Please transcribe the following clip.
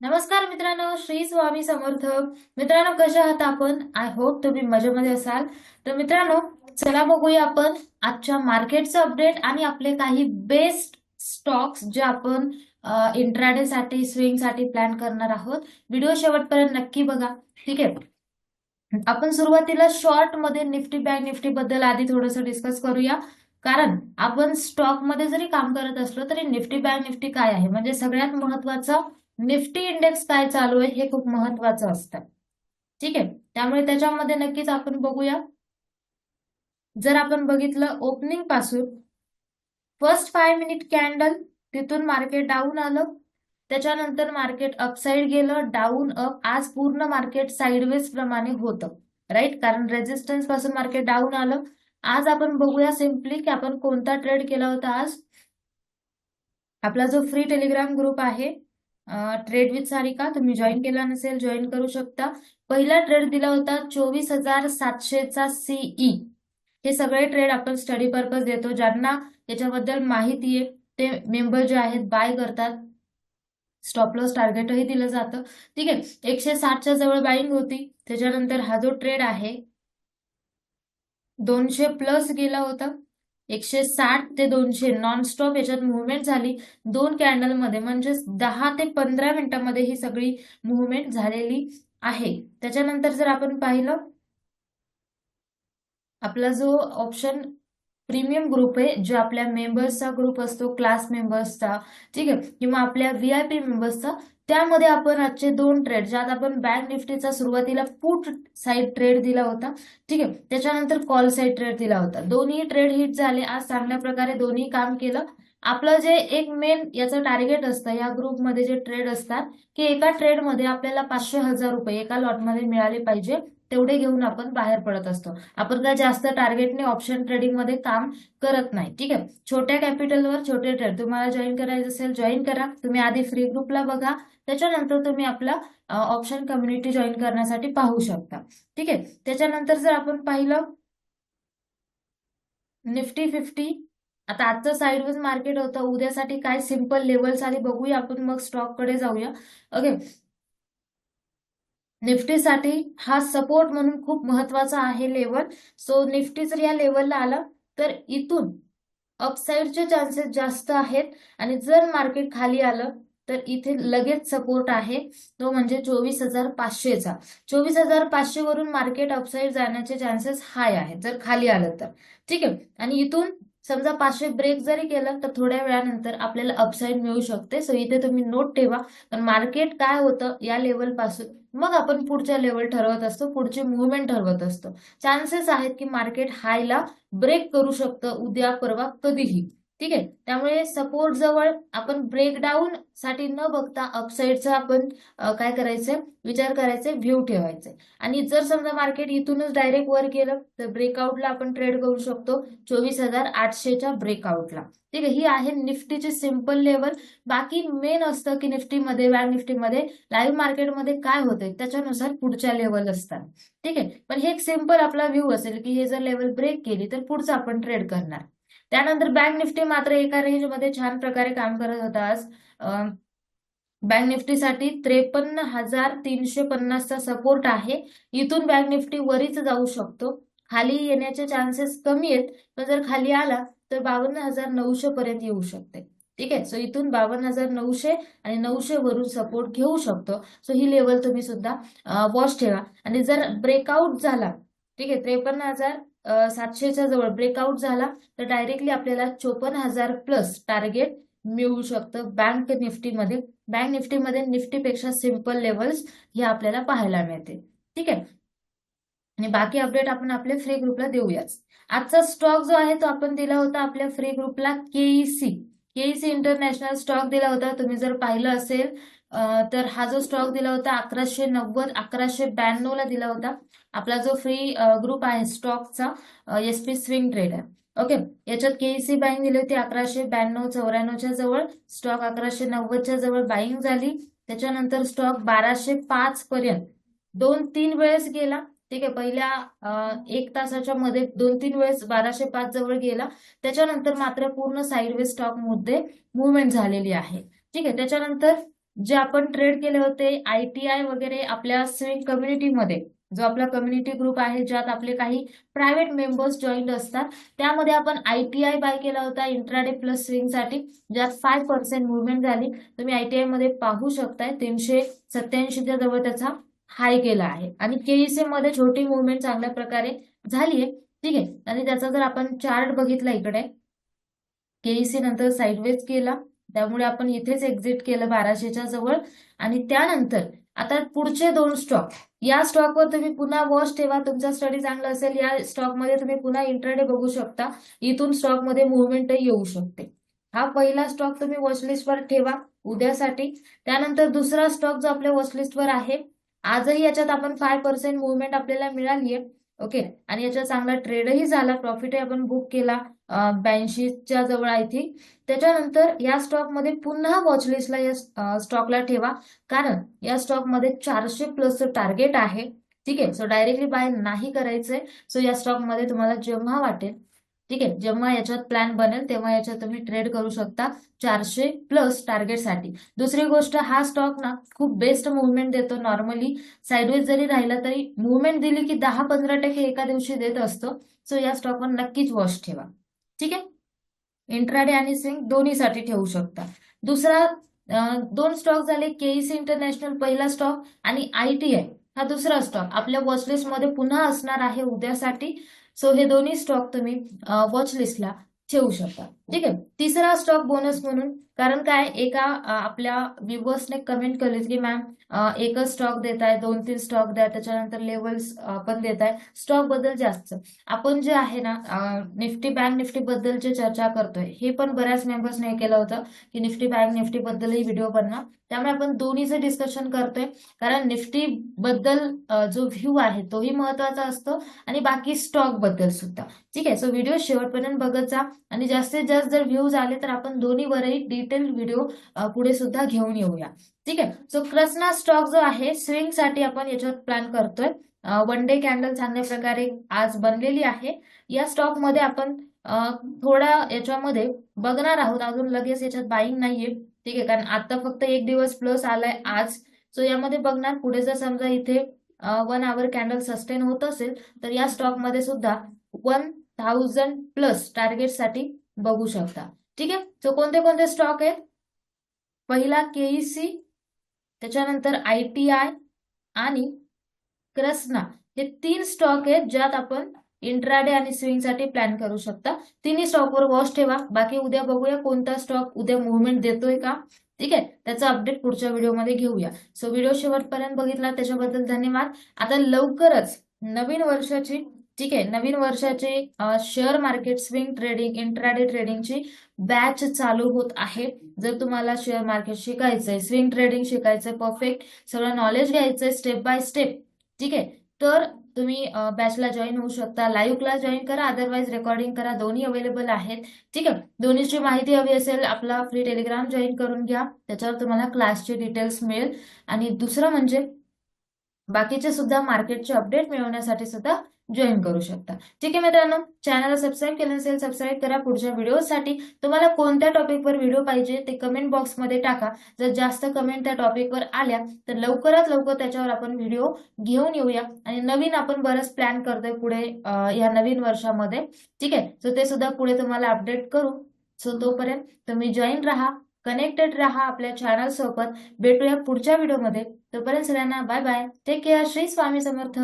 नमस्कार मित्रांनो श्री स्वामी समर्थ. मित्रांनो कशा आहात आपण? आय होप तुम्ही मजेमध्ये असाल. तर मित्रांनो चला बघूया आपण आजच्या मार्केटचं अपडेट आणि आपले काही बेस्ट स्टॉक्स जे आपण इंट्राडे साठी स्विंगसाठी प्लॅन करणार आहोत. व्हिडिओ शेवटपर्यंत नक्की बघा. ठीक आहे? आपण सुरुवातीला शॉर्टमध्ये निफ्टी बँक निफ्टी बद्दल आधी थोडंसं डिस्कस करूया. कारण आपण स्टॉकमध्ये जरी काम करत असलो तरी निफ्टी बँक निफ्टी काय आहे? म्हणजे सगळ्यात महत्वाचं निफ्टी इंडेक्स काय चालू आहे हे खूप महत्वाचं असतं. ठीक आहे? त्यामुळे त्याच्यामध्ये नक्कीच आपण बघूया. जर आपण बघितलं ओपनिंगपासून फर्स्ट फाय मिनिट कॅन्डल तिथून मार्केट डाऊन आलं. त्याच्यानंतर मार्केट अपसाईड गेलं डाऊन अप आज पूर्ण मार्केट साईडवेज प्रमाणे होतं. राईट कारण रेजिस्टन्सपासून मार्केट डाऊन आलं. आज आपण बघूया सिम्पली की आपण कोणता ट्रेड केला होता आज? आपला जो फ्री टेलिग्राम ग्रुप आहे ट्रेड विथ सारिका तुम्ही जॉईन केला नसेल जॉईन करू शकता. पहिला ट्रेड दिला होता चोवीस हजार सातशेचा सीई हे सगळे ट्रेड आपण स्टडी पर्पज देतो. ज्यांना याच्याबद्दल माहिती आहे ते मेंबर जे आहेत बाय करतात. स्टॉप लॉस टार्गेटही दिलं जातं. ठीक आहे एकशे साठच्या जवळ बाईंग होती. त्याच्यानंतर हा जो ट्रेड आहे दोनशे प्लस गेला होता. एकशे साठ ते दोनशे नॉनस्टॉप याच्यात मुवमेंट झाली. दोन कॅन्डलमध्ये म्हणजे दहा ते पंधरा मिनिटांमध्ये ही सगळी मुवमेंट झालेली आहे. त्याच्यानंतर जर आपण पाहिलं आपला जो ऑप्शन प्रीमियम ग्रुप आहे जो आपल्या मेंबर्सचा ग्रुप असतो क्लास मेंबर्सचा ठीक आहे किंवा आपल्या व्ही आय पी मेंबर्सचा त्यामध्ये आपण आजचे दोन ट्रेड ज्यात आपण बँक निफ्टीचा सुरुवातीला फूट साईड ट्रेड दिला होता ठीक आहे? त्याच्यानंतर कॉल साईड ट्रेड दिला होता. दोन्ही ट्रेड हिट झाले. आज चांगल्या प्रकारे दोन्ही काम केलं. आपलं जे एक मेन याचं टार्गेट असतं या ग्रुपमध्ये जे ट्रेड असतात की एका ट्रेडमध्ये आपल्याला पाचशे हजार रुपये एका लॉटमध्ये मिळाले पाहिजे. तेवढे घेऊन आपण बाहेर पडत असतो. आपण काय जास्त टार्गेटने ऑप्शन ट्रेडिंगमध्ये काम करत नाही. ठीक आहे? छोट्या कॅपिटलवर छोटे ट्रेड तुम्हाला जॉईन करायचं असेल जॉईन करा. तुम्ही आधी फ्री ग्रुपला बघा. त्याच्यानंतर तुम्ही आपला ऑप्शन कम्युनिटी जॉईन करण्यासाठी पाहू शकता. ठीक आहे? त्याच्यानंतर जर आपण पाहिलं निफ्टी फिफ्टी. आता आजचं साईडवेज मार्केट होतं. उद्यासाठी काय सिंपल लेवल्स आधी बघूया आपण. मग स्टॉककडे जाऊया. ओके निफ्टीसाठी हा सपोर्ट म्हणून खूप महत्त्वाचा आहे लेवल सो निफ्टी जर या लेवलला आला तर इथून अपसाईडचे चान्सेस जास्त आहेत. आणि जर मार्केट खाली आलं तर इथे लगेच सपोर्ट आहे. तो म्हणजे चोवीस हजार पाचशेचा. चोवीस हजार पाचशे वरून मार्केट अपसाईड जाण्याचे चान्सेस हाय आहेत जर खाली आलं तर. ठीक आहे? आणि इथून समजा पाचशे ब्रेक जरी केलं तर थोड्या वेळानंतर आपल्याला अपसाईड मिळू शकते. सो इथे तुम्ही नोट ठेवा. पण मार्केट काय होतं या लेवलपासून? मग आपण पुढच्या लेवल ठरवत असतो पुढचे मुवमेंट ठरवत असतो. चान्सेस आहेत की मार्केट हायला ब्रेक करू शकतं उद्या परवा कधीही. ठीक आहे? त्यामुळे सपोर्ट जवळ आपण ब्रेकडाऊन साठी न बघता अपसाईडचा आपण काय करायचंय? विचार करायचे व्ह्यू ठेवायचे आणि जर समजा मार्केट इथूनच डायरेक्ट वर गेलं तर ब्रेकआउटला आपण ट्रेड करू शकतो चोवीस हजार आठशेच्या ब्रेकआउटला ठीक आहे? ही आहे निफ्टीची सिंपल लेवल बाकी मेन असतं की निफ्टीमध्ये बँक निफ्टीमध्ये लाईव्ह मार्केटमध्ये काय होतंय? त्याच्यानुसार पुढच्या लेवल असतात. ठीक आहे? पण हे एक सिंपल आपला व्ह्यू असेल की हे जर लेवल ब्रेक केली तर पुढचं आपण ट्रेड करणार. त्यानंतर बँक निफ्टी मात्र एका रेंजमध्ये छान प्रकारे काम करत होता. आज बँक निफ्टीसाठी त्रेपन्न हजार तीनशे पन्नासचा सपोर्ट आहे. इथून बँक निफ्टी वरीच जाऊ शकतो. खाली येण्याचे चान्सेस कमी आहेत. पण जर खाली आला तर बावन्न हजार नऊशे पर्यंत येऊ शकते. ठीक आहे? सो इथून बावन्न हजार नऊशे आणि नऊशे वरून सपोर्ट घेऊ शकतो. सो ही लेवल तुम्ही सुद्धा वॉच ठेवा. आणि जर ब्रेकआउट झाला ठीक आहे? त्रेपन्न हजार सातशेच्या जवळ ब्रेकआउट झाला तर डायरेक्टली आपल्याला चोपन्न हजार प्लस टार्गेट मिळू शकतं बँक निफ्टीमध्ये. बँक निफ्टीमध्ये निफ्टीपेक्षा सिंपल लेवल्स हे आपल्याला पाहायला मिळते. ठीक आहे? आणि बाकी अपडेट आपण आपल्या फ्री ग्रुपला देऊयाच. आजचा स्टॉक जो आहे तो आपण दिला होता आपल्या फ्री ग्रुपला केईसी केईसी इंटरनॅशनल स्टॉक दिला होता. तुम्ही जर पाहिलं असेल तर हा जो स्टॉक दिला होता अकराशे नव्वद अकराशे ब्याण्णव ला दिला होता. आपला जो फ्री ग्रुप आहे स्टॉकचा एस पी स्विंग ट्रेड आहे ओके याच्यात केईसी बाईंग दिली होती अकराशे ब्याण्णव चौऱ्याण्णवच्या जवळ. स्टॉक अकराशे नव्वदच्या जवळ बाईंग झाली. त्याच्यानंतर स्टॉक बाराशे पाच पर्यंत. दोन तीन वेळेस गेला. ठीक आहे? पहिल्या एक तासाच्या मध्ये दोन तीन वेळेस बाराशे पाच जवळ गेला. त्याच्यानंतर मात्र पूर्ण साईडवे स्टॉकमध्ये मुवमेंट झालेली आहे. ठीक आहे? त्याच्यानंतर जे आपण ट्रेड केले होते आय टी आय वगैरे आपल्या स्विंग कम्युनिटीमध्ये जो आपला कम्युनिटी ग्रुप आहे ज्यात आपले काही प्रायव्हेट मेंबर्स जॉईंट असतात त्यामध्ये आपण आय टी आय बाय केला होता इंट्राडे प्लस स्विंगसाठी ज्यात फाय पर्सेंट मुवमेंट झाली. तुम्ही आय टी मध्ये पाहू शकताय तीनशे सत्याऐंशीच्या जवळ त्याचा हाय केला आहे. आणि केईसी मध्ये छोटी मुवमेंट चांगल्या प्रकारे झाली आहे ठीक आहे. आणि त्याचा जर आपण चार्ट बघितला इकडे केईसी नंतर साईडवेज केला. त्यामुळे आपण इथेच एक्झिट केलं बाराशेच्या जवळ. आणि त्यानंतर आता पुढचे दोन स्टॉक या स्टॉकवर तुम्ही पुन्हा वॉच ठेवा. तुमचा स्टडी चांगला असेल या स्टॉकमध्ये तुम्ही पुन्हा इंट्राडे बघू शकता. इथून स्टॉकमध्ये मुवमेंटही येऊ शकते. हा पहिला स्टॉक तुम्ही वॉचलिस्टवर ठेवा उद्यासाठी. त्यानंतर दुसरा स्टॉक जो आपल्या वॉचलिस्टवर आहे आजही याच्यात आपण फाय पर्सेंट मुवमेंट आपल्याला मिळाली आहे ओके. आणि याचा चांगला ट्रेडही झाला. प्रॉफिटही आपण बुक केला. ब्याऐंशीच्या जवळ आय थिंक. त्याच्यानंतर या स्टॉकमध्ये पुन्हा वॉचलिस्टला या स्टॉकला ठेवा. कारण या स्टॉकमध्ये चारशे प्लसचं टार्गेट आहे. ठीक आहे. सो डायरेक्टली बाय नाही करायचंय. सो या स्टॉकमध्ये तुम्हाला जेव्हा वाटेल ठीक आहे? जेव्हा याच्यात प्लॅन बनेल तेव्हा याच्यात तुम्ही ट्रेड करू शकता चारशे प्लस टार्गेटसाठी दुसरी गोष्ट हा स्टॉक ना खूप बेस्ट मुवमेंट देतो नॉर्मली साईडवेज जरी राहिला तरी मुवमेंट दिली की दहा पंधरा टक्के एका दिवशी देत असतो. सो या स्टॉकवर नक्कीच वॉच ठेवा. ठीक आहे? इंट्राडे आणि स्विंग दोन्हीसाठी ठेवू शकता. दुसरा दोन स्टॉक झाले केईसी इंटरनॅशनल पहिला स्टॉक आणि आय टी आय हा दुसरा स्टॉक आपल्या वॉचलिस्टमध्ये पुन्हा असणार आहे उद्यासाठी. सो हे दोन्ही स्टॉक तुम्ही वॉचलिस्टला ठेवू शकता. ठीक आहे? तिसरा स्टॉक बोनस म्हणून कारण काय एका आपल्या व्ह्युअर्सने कमेंट केली की मॅम एकच स्टॉक देत आहे दोन तीन स्टॉक द्या त्याच्यानंतर लेवल्स पण देत आहे स्टॉकबद्दल जास्त. आपण जे आहे ना निफ्टी बँक निफ्टी बद्दल जे चर्चा करतोय हे पण बऱ्याच मेंबर्सने हे केलं होतं की निफ्टी बँक निफ्टी बद्दलही व्हिडिओ बनणार. त्यामुळे आपण दोन्हीचं डिस्कशन करतोय. कारण निफ्टी बद्दल जो व्ह्यू आहे तोही महत्त्वाचा असतो आणि बाकी स्टॉकबद्दल सुद्धा. ठीक आहे सो व्हिडिओ शेवटपर्यंत बघत जा. आणि जास्तीत जास्त जर व्ह्यूज आले तर आपण दोन्हीवरही डिटेल व्हिडिओ पुढे सुद्धा घेऊन येऊया. ठीक आहे? सो क्रसना स्टॉक जो आहे स्विंगसाठी आपण याच्यात प्लॅन करतोय. वन डे कॅन्डल चांगल्या प्रकारे आज बनलेली आहे. या स्टॉकमध्ये आपण थोडा थोड्या याच्यामध्ये बघणार आहोत. अजून लगेच याच्यात बाईंग नाहीये. ठीक आहे? कारण आता फक्त एक दिवस प्लस आलाय आज. सो यामध्ये बघणार. पुढे जर समजा इथे वन आवर कॅन्डल सस्टेन होत असेल तर या स्टॉकमध्ये सुद्धा वन थाउजंड प्लस टार्गेटसाठी बघू शकता. ठीक आहे? सो कोणते कोणते स्टॉक आहेत? पहिला केईसी त्याच्यानंतर आय टी आय आणि क्रस्ना हे तीन स्टॉक आहेत ज्यात आपण इंट्राडे आणि स्विंगसाठी प्लॅन करू शकता. तिन्ही स्टॉकवर वॉच ठेवा. बाकी उद्या बघूया कोणता स्टॉक उद्या मुवमेंट देतोय का. ठीक आहे? त्याचा अपडेट पुढच्या व्हिडिओमध्ये घेऊया. सो व्हिडिओ शेवटपर्यंत बघितला त्याच्याबद्दल धन्यवाद. आता लवकरच नवीन वर्षाची ठीक आहे. नवीन वर्षाची share market swing trading intraday ट्रेडिंगची बॅच चालू होत आहे. जर तुम्हाला शेअर मार्केट शिकायचंय स्विंग ट्रेडिंग शिकायचंय परफेक्ट सगळं नॉलेज घ्यायचंय स्टेप बाय स्टेप ठीक आहे. तर तुम्ही बॅचला जॉईन होऊ शकता लाईव्ह क्लास जॉईन करा अदरवाईज रेकॉर्डिंग करा दोन्ही अवेलेबल आहेत ठीक आहे. दोन्हीची माहिती हवी असेल आपला फ्री टेलिग्राम जॉईन करून घ्या त्याच्यावर तुम्हाला क्लासचे डिटेल्स मिळेल. आणि दुसरं म्हणजे बाकीचे सुद्धा मार्केटचे अपडेट मिळवण्यासाठी सुद्धा जॉईन करू शकता. ठीक आहे मित्रांनो चॅनलला सबस्क्राईब केलं नसेल सबस्क्राईब करा. पुढच्या व्हिडिओसाठी तुम्हाला कोणत्या टॉपिकवर व्हिडिओ पाहिजे ते कमेंट बॉक्समध्ये टाका. जर जास्त कमेंट त्या टॉपिकवर आल्या तर लवकरात लवकर त्याच्यावर आपण व्हिडिओ घेऊन येऊया. आणि नवीन आपण बरंच प्लॅन करतोय पुढे या नवीन वर्षामध्ये. ठीक आहे? सो ते सुद्धा पुढे तुम्हाला अपडेट करू. सो तोपर्यंत तुम्ही जॉईन राहा कनेक्टेड राहा आपल्या चॅनल सोबत. भेटूया पुढच्या व्हिडिओमध्ये तोपर्यंत सगळ्यांना bye bye take care Shri Swami Samarth.